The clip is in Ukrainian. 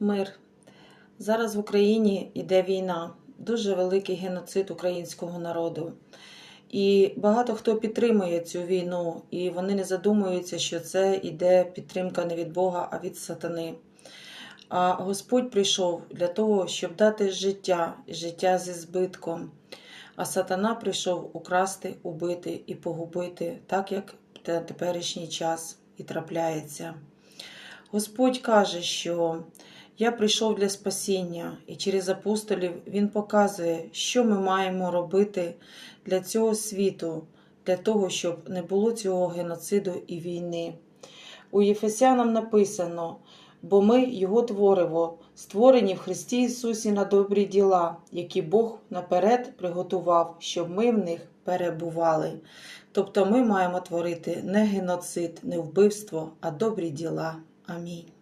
Мир. Зараз в Україні йде війна, дуже великий геноцид українського народу. І багато хто підтримує цю війну, і вони не задумуються, що це йде підтримка не від Бога, а від сатани. А Господь прийшов для того, щоб дати життя, життя зі збитком. А сатана прийшов украсти, убити і погубити, так як теперішній час і трапляється. Господь каже, що я прийшов для спасіння, і через апостолів Він показує, що ми маємо робити для цього світу, для того, щоб не було цього геноциду і війни. У Єфесянам написано: бо ми Його твориво, створені в Христі Ісусі на добрі діла, які Бог наперед приготував, щоб ми в них перебували. Тобто ми маємо творити не геноцид, не вбивство, а добрі діла. Амінь.